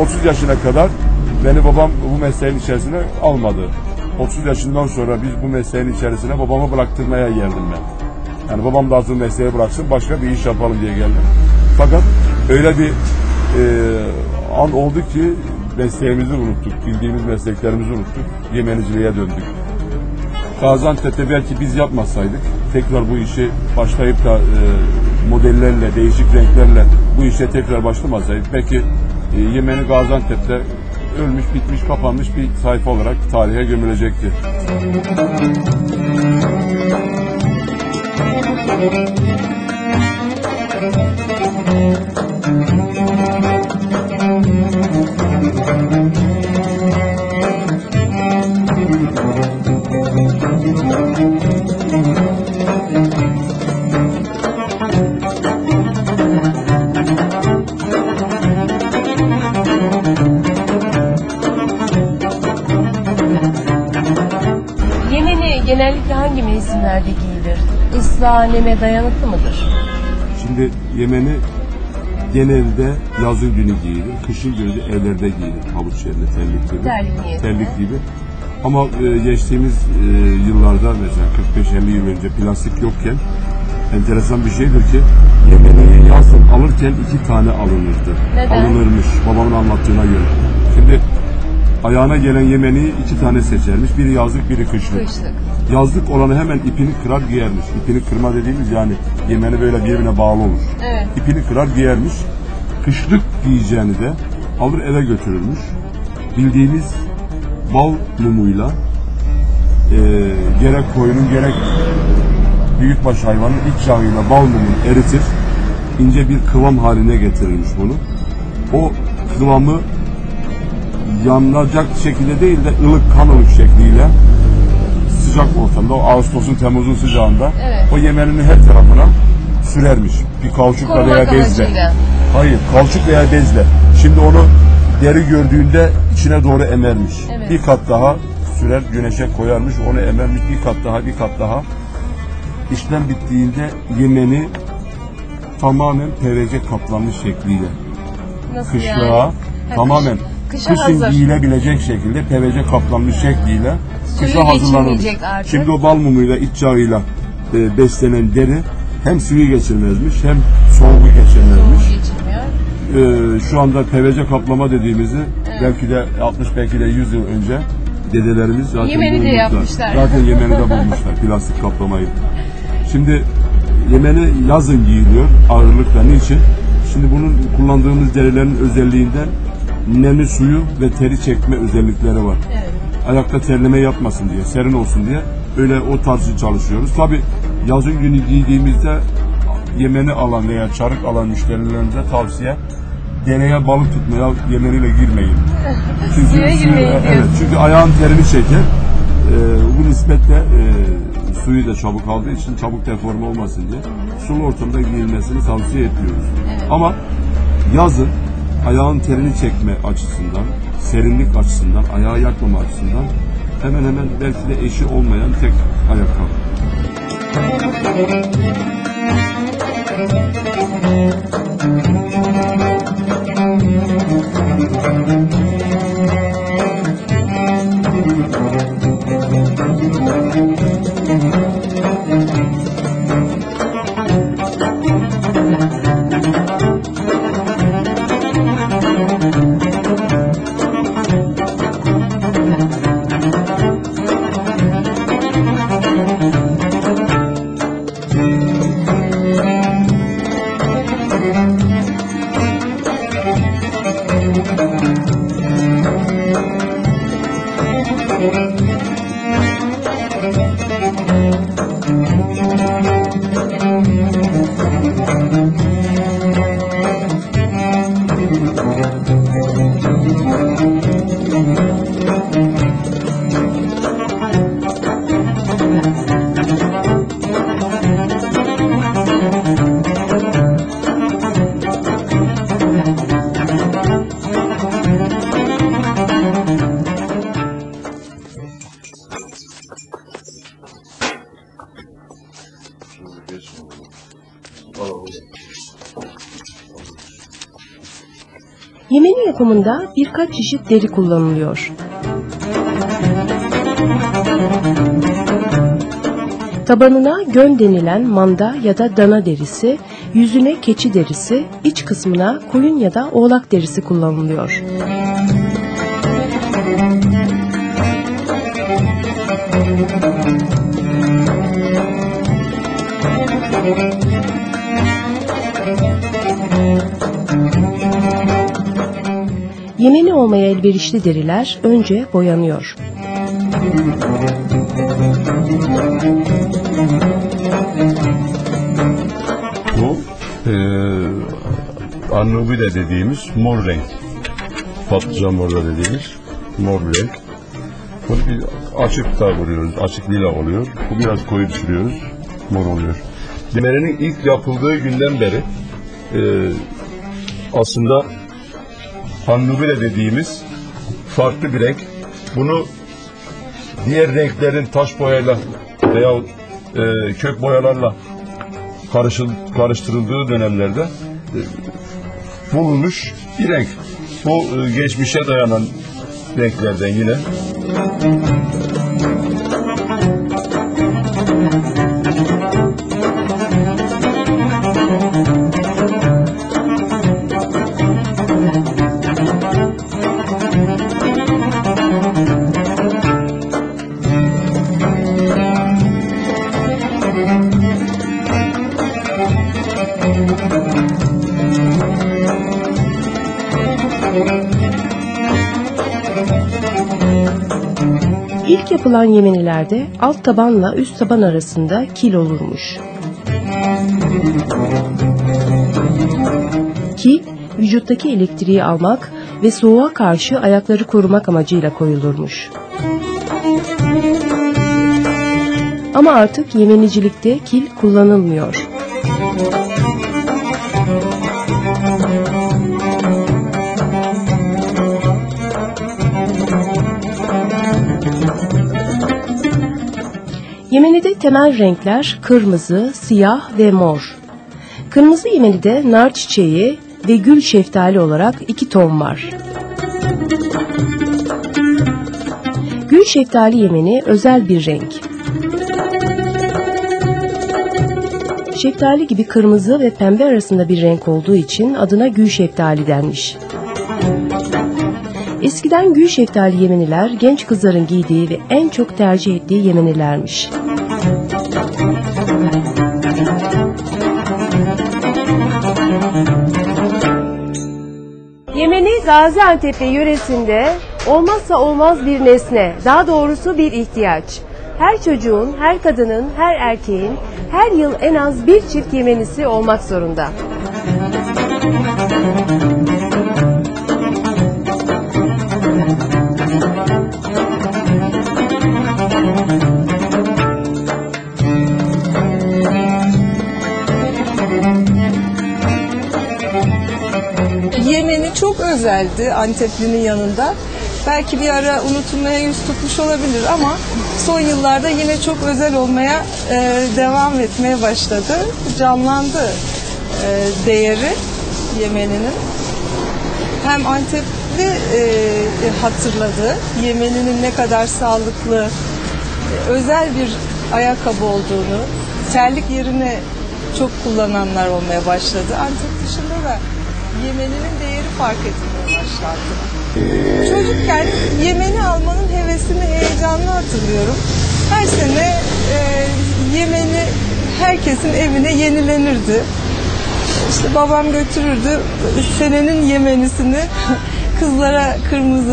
30 yaşına kadar beni babam bu mesleğin içerisine almadı. 30 yaşından sonra biz bu mesleğin içerisine babamı bıraktırmaya geldim ben. Yani babam da hazır mesleği bıraksın başka bir iş yapalım diye geldim. Fakat öyle bir e, an oldu ki mesleğimizi unuttuk, bildiğimiz mesleklerimizi unuttuk, yemeniciliğe döndük. Gaziantep'te belki biz yapmasaydık tekrar bu işi başlayıp da e, modellerle, değişik renklerle bu işe tekrar başlamasaydık belki e, Yemeni Gaziantep'te ölmüş, bitmiş, kapanmış bir sayfa olarak tarihe gömülecekti. Yemeni Islığa, neme dayanıklı mıdır? Şimdi Yemeni genelde yazın günü giyilir, kışın günü de evlerde giyilir. Havuç yerine terlik gibi. Terlik. Terlik gibi. Ama e, geçtiğimiz e, yıllarda mesela 45-50 yıl önce plastik yokken enteresan bir şeydir ki Yemeni'yi yazın alırken iki tane alınırdı. Neden? Alınırmış babamın anlattığına göre. Şimdi ayağına gelen Yemeni'yi iki tane seçermiş. Biri yazlık biri kışlık. Kışlık. Yazlık olanı hemen ipini kırar giyermiş. İpini kırma dediğimiz yani Yemeni böyle birbirine bağlı olur. Evet. İpini kırar giyermiş. Kışlık giyeceğini de alır eve götürürmüş. Bildiğimiz bal mumuyla eee, gerek koyunun gerek büyükbaş hayvanın iç yağıyla bal mumunu eritir. ince bir kıvam haline getirirmiş bunu. O kıvamı yanacak şekilde değil de ılık kan ılık şekliyle sıcak ortamda o Ağustos'un Temmuz'un sıcağında Evet. o yemenin her tarafına sürermiş. Bir Korumak veya bezle. amacıyla. Hayır, kauçuk veya bezle. Şimdi onu deri gördüğünde içine doğru emermiş. Evet. Bir kat daha sürer güneşe koyarmış, onu emermiş. Bir kat daha, bir kat daha. İşlem bittiğinde yemeni tamamen PVC kaplanmış şekliyle Nasıl kışlığa yani? Ha, tamamen kış- kışa kışın hazır. giyilebilecek şekilde PVC kaplanmış şekliyle Suyu kışa hazırlanır. geçirmeyecek artık. Şimdi o bal mumuyla iç yağıyla e, beslenen deri hem suyu geçirmezmiş hem soğuğu geçirmezmiş. geçirmiyor. E, şu anda PVC kaplama dediğimizi belki de 60 belki de 100 yıl önce dedelerimiz zaten Yemeni'de bulmuşlar. yapmışlar. Zaten Yemeni'de bulmuşlar plastik kaplamayı. Şimdi Yemeni yazın giyiliyor ağırlıkla. Niçin? Şimdi bunun kullandığımız derilerin özelliğinden nemi suyu ve teri çekme özellikleri var. Evet. Ayakta terleme yapmasın diye, serin olsun diye öyle o tarzı çalışıyoruz. Tabi yazın günü giydiğimizde Yemeni alan veya çarık alan müşterilerimize tavsiye dereye balık tutmaya Yemeniyle girmeyin. Çünkü Suya girmeyin evet, diyorsun. çünkü ayağın terini çeker. Ee, bu nispetle e, suyu da çabuk aldığı için çabuk deforme olmasın diye sulu ortamda giyilmesini tavsiye etmiyoruz. Evet. Ama yazın ayağın terini çekme açısından, serinlik açısından, ayağı yakmama açısından hemen hemen belki de eşi olmayan tek ayakkabı. Yemenin yapımında birkaç çeşit deri kullanılıyor. Tabanına gön denilen manda ya da dana derisi, yüzüne keçi derisi, iç kısmına koyun ya da oğlak derisi kullanılıyor. Müzik Yemeni olmaya elverişli deriler önce boyanıyor. Bu e, Arnavile dediğimiz mor renk. Patlıcan morda dediğimiz mor renk. Bunu bir açık da vuruyoruz. Açık lila oluyor. Bu biraz koyu pişiriyoruz. Mor oluyor. Demerenin ilk yapıldığı günden beri e, aslında Hannubile dediğimiz farklı bir renk. Bunu diğer renklerin taş boyayla veya e, kök boyalarla karışıl, karıştırıldığı dönemlerde e, bulunmuş bir renk. Bu e, geçmişe dayanan renklerden yine. İlk yapılan yemenilerde alt tabanla üst taban arasında kil olurmuş. Kil, vücuttaki elektriği almak ve soğuğa karşı ayakları korumak amacıyla koyulurmuş. Ama artık yemenicilikte kil kullanılmıyor. Yemeni'de temel renkler kırmızı, siyah ve mor. Kırmızı Yemeni'de nar çiçeği ve gül şeftali olarak iki ton var. Gül şeftali Yemeni özel bir renk. Şeftali gibi kırmızı ve pembe arasında bir renk olduğu için adına gül şeftali denmiş. Eskiden gül şeftali Yemeniler genç kızların giydiği ve en çok tercih ettiği Yemenilermiş. Yemeni Gaziantep ve yöresinde olmazsa olmaz bir nesne, daha doğrusu bir ihtiyaç. Her çocuğun, her kadının, her erkeğin her yıl en az bir çift yemenisi olmak zorunda. Yemeni çok özeldi Antepli'nin yanında. Belki bir ara unutulmaya yüz tutmuş olabilir ama son yıllarda yine çok özel olmaya e, devam etmeye başladı. Canlandı e, değeri Yemeni'nin. Hem Antepli e, hatırladı Yemeni'nin ne kadar sağlıklı, özel bir ayakkabı olduğunu, terlik yerine çok kullananlar olmaya başladı. Antep dışında da Yemeni'nin değeri fark edilmeye başlandı. Çocukken Yemeni almanın hevesini, heyecanını hatırlıyorum. Her sene e, Yemeni herkesin evine yenilenirdi. İşte babam götürürdü senenin Yemenisini kızlara kırmızı